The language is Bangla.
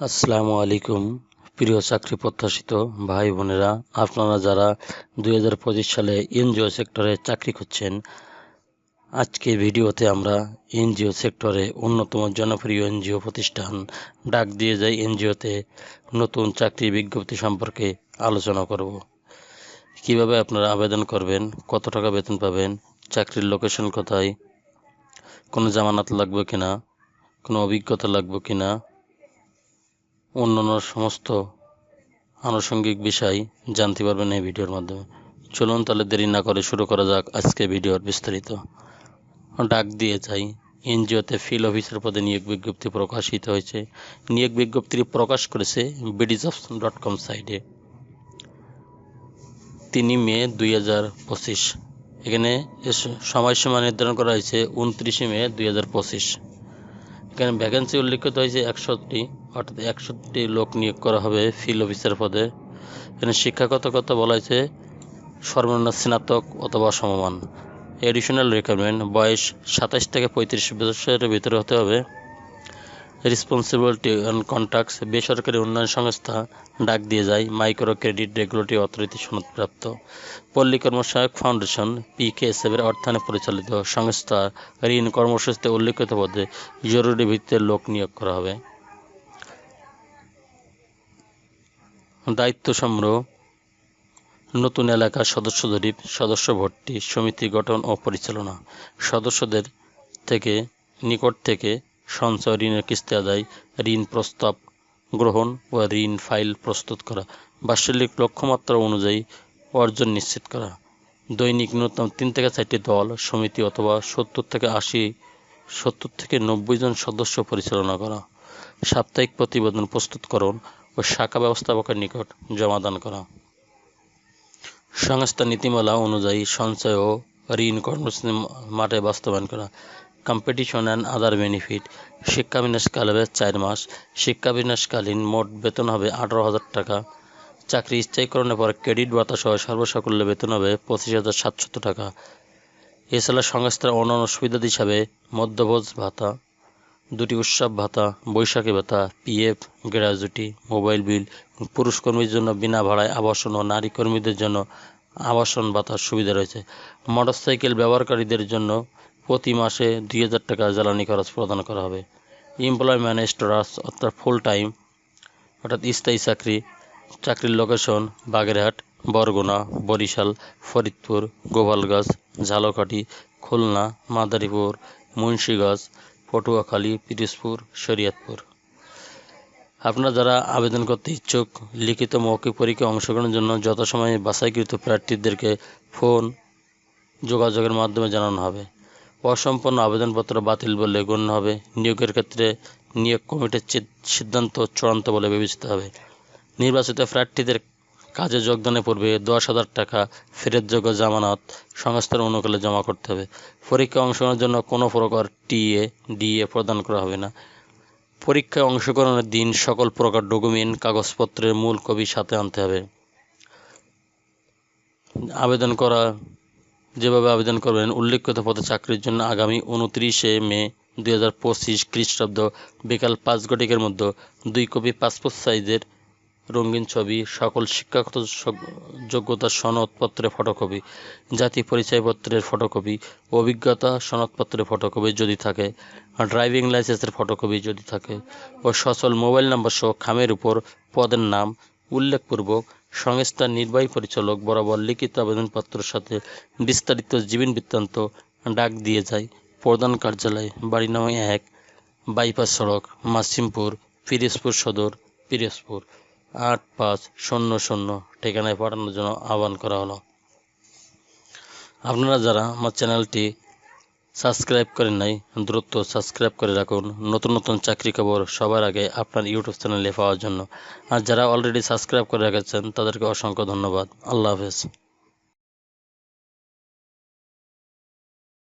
আসসালামু আলাইকুম, প্রিয় চাকরি প্রত্যাশিত ভাই বোনেরা। আপনারা যারা দুই হাজার পঁচিশ সালে এনজিও সেক্টরে চাকরি করছেন আজকে ভিডিওতে আমরা এনজিও সেক্টরে অন্যতম জনপ্রিয় এনজিও প্রতিষ্ঠান ডাক দিয়ে যায় এনজিওতে নতুন চাকরি বিজ্ঞপ্তি সম্পর্কে আলোচনা করব। কীভাবে আপনারা আবেদন করবেন, কত টাকা বেতন পাবেন, চাকরির লোকেশন কোথায়, কোনো জামানত লাগবে কিনা, কোনো অভিজ্ঞতা লাগবে কিনা অন্যান্য সমস্ত আনুষঙ্গিক বিষয় জানতে পারবেন এই ভিডিওর মাধ্যমে। চলুন তাহলে দেরি না করে শুরু করা যাক আজকে ভিডিওর বিস্তারিত। ডাক দিয়ে যাই এনজিওতে ফিল্ড অফিসার পদে নিয়োগ বিজ্ঞপ্তি প্রকাশিত হয়েছে। নিয়োগ বিজ্ঞপ্তি প্রকাশ করেছে বিডিজবস ডট কম সাইটে তিন মে দুই হাজার পঁচিশ। এখানে সময়সীমা নির্ধারণ করা হয়েছে উনত্রিশে মে দুই হাজার পঁচিশ। এখানে ভ্যাকেন্সি উল্লেখিত হয়েছে একষট্টি, অর্থাৎ একষট্টি লোক নিয়োগ করা হবে ফিল্ড অফিসার পদে। এখানে শিক্ষাগত কথা বলা হয়েছে, সর্বনিম্ন স্নাতক অথবা সমমান। এডিশনাল রিকোয়ারমেন্ট বয়স সাতাশ থেকে পঁয়ত্রিশ বছরের ভিতরে হতে হবে। রেসপন্সিবিলিটি অ্যান্ড কন্ট্রাক্টস বেসরকারি উন্নয়ন সংস্থা ডাক দিয়ে যায় মাইক্রো ক্রেডিট রেগুলেটরি অথরিটি সনদপ্রাপ্ত। পল্লী কর্মসহায়ক ফাউন্ডেশন পিকেএসএফের অর্থায়নে পরিচালিত সংস্থা ঋণ কর্মসূচিতে উল্লেখিত পদে জরুরি ভিত্তিতে লোক নিয়োগ করা হবে। দায়িত্ব সংগ্রহ, নতুন এলাকার সদস্য জরিপ, সদস্য ভর্তি, সমিতি গঠন ও পরিচালনা। সদস্যদের থেকে, নিকট থেকে সঞ্চয় ঋণের কিস্তি আদায়, ঋণ প্রস্তাব গ্রহণ ও ঋণ ফাইল প্রস্তুত করা, বাৎসরিক লক্ষ্যমাত্রা অনুযায়ী অর্জন নিশ্চিত করা, দৈনিক ন্যূনতম তিন থেকে চারটি দল, সমিতি অথবা সত্তর থেকে আশি, সত্তর থেকে নব্বই জন সদস্য পরিচালনা করা, সাপ্তাহিক প্রতিবেদন প্রস্তুতকরণ ও শাখা ব্যবস্থাপকের নিকট জমাদান করা। সংস্থা নীতিমালা অনুযায়ী সঞ্চয় ও ঋণ কর্মসূচি মাঠে বাস্তবায়ন করা কম্পিটিশন অ্যান্ড আদার বেনিফিট শিক্ষাবিন্যাসকাল হবে চার মাস। শিক্ষা শিক্ষাবিন্যাসকালীন মোট বেতন হবে আঠারো হাজার টাকা। চাকরি স্থায়ীকরণের পর ক্রেডিট ভাতা সহ সর্বসাকুল্যে বেতন হবে পঁচিশ হাজার সাতশত টাকা। এছাড়া সংস্থার অন্যান্য সুবিধা হিসাবে মধ্যভোজ ভাতা, দুটি উৎসব ভাতা, বৈশাখী ভাতা, পিএফ গ্র্যাজুটি মোবাইল বিল, পুরুষ কর্মীর জন্য বিনা ভাড়ায় আবাসন ও নারী কর্মীদের জন্য আবাসন ভাতার সুবিধা রয়েছে। মোটরসাইকেল ব্যবহারকারীদের জন্য প্রতি মাসে দুই হাজার টাকা জ্বালানি খরচ প্রদান করা হবে। এমপ্লয়মেন্ট স্টোরাস অর্থাৎ ফুল টাইম অর্থাৎ স্থায়ী চাকরি, চাকরির লোকেশন বাগেরহাট, বরগুনা, বরিশাল, ফরিদপুর, গোপালগঞ্জ, ঝালকাঠি, খুলনা, মাদারীপুর, মুন্সীগঞ্জ, পটুয়াখালী, পিরোজপুর, শরীয়তপুর। আপনারা যারা আবেদন করতে ইচ্ছুক, লিখিত মৌখিক পরীক্ষায় অংশগ্রহণের জন্য যথাসময়ে বাছাইকৃত প্রার্থীদেরকে ফোন যোগাযোগের মাধ্যমে জানানো হবে। অসম্পন্ন আবেদনপত্র বাতিল বলে গণ্য হবে। নিয়োগের ক্ষেত্রে নিয়োগ কমিটির সিদ্ধান্ত চূড়ান্ত বলে বিবেচিত হবে। নির্বাচিত প্রার্থীদের কাজে যোগদানের পূর্বে দশ হাজার টাকা ফেরতযোগ্য জামানত সংস্থার অনুকূলে জমা করতে হবে। পরীক্ষায় অংশগ্রহণের জন্য কোনো প্রকার টিএ, ডিএ প্রদান করা হবে না। পরীক্ষায় অংশগ্রহণের দিন সকল প্রকার ডকুমেন্ট, কাগজপত্রের মূল কপি সাথে আনতে হবে। আবেদন করা যেভাবে আবেদন করবেন উল্লেখিত পদে চাকরির জন্য আগামী উনত্রিশে মে দুই হাজার পঁচিশ খ্রিস্টাব্দ বিকাল পাঁচ ঘটিকের মধ্যে দুই কপি পাসপোর্ট সাইজের রঙিন ছবি, সকল শিক্ষাগত যোগ্যতা সনদপত্রের ফটোকপি, জাতি পরিচয়পত্রের ফটোকপি, অভিজ্ঞতা সনদপত্রের ফটোকপি যদি থাকে, ড্রাইভিং লাইসেন্সের ফটোকপি যদি থাকে, ও সচল মোবাইল নম্বর সহ খামের উপর পদের নাম উল্লেখপূর্বক সংস্থার নির্বাহী পরিচালক বরাবর লিখিত আবেদনপত্রের সাথে বিস্তারিত জীবন বৃত্তান্ত ডাক দিয়ে যায় প্রধান কার্যালয়, বাড়ি নয় এক, বাইপাস সড়ক, মাসিমপুর, পিরিজপুর সদর, পিরিজপুর। আট পাঁচ শূন্য শূন্য, ঠিকানায় পাঠানোর জন্য আহ্বান করা হলো। আপনারা যারা আমার চ্যানেলটি সাবস্ক্রাইব করেন নাই, দ্রুত সাবস্ক্রাইব করে রাখুন। নতুন নতুন চাকরি খবর সবার আগে আপনার ইউটিউব চ্যানেলে পাওয়ার জন্য। আর যারা অলরেডি সাবস্ক্রাইব করে রেখেছেন, তাদেরকে অসংখ্য ধন্যবাদ। আল্লাহ হাফেজ।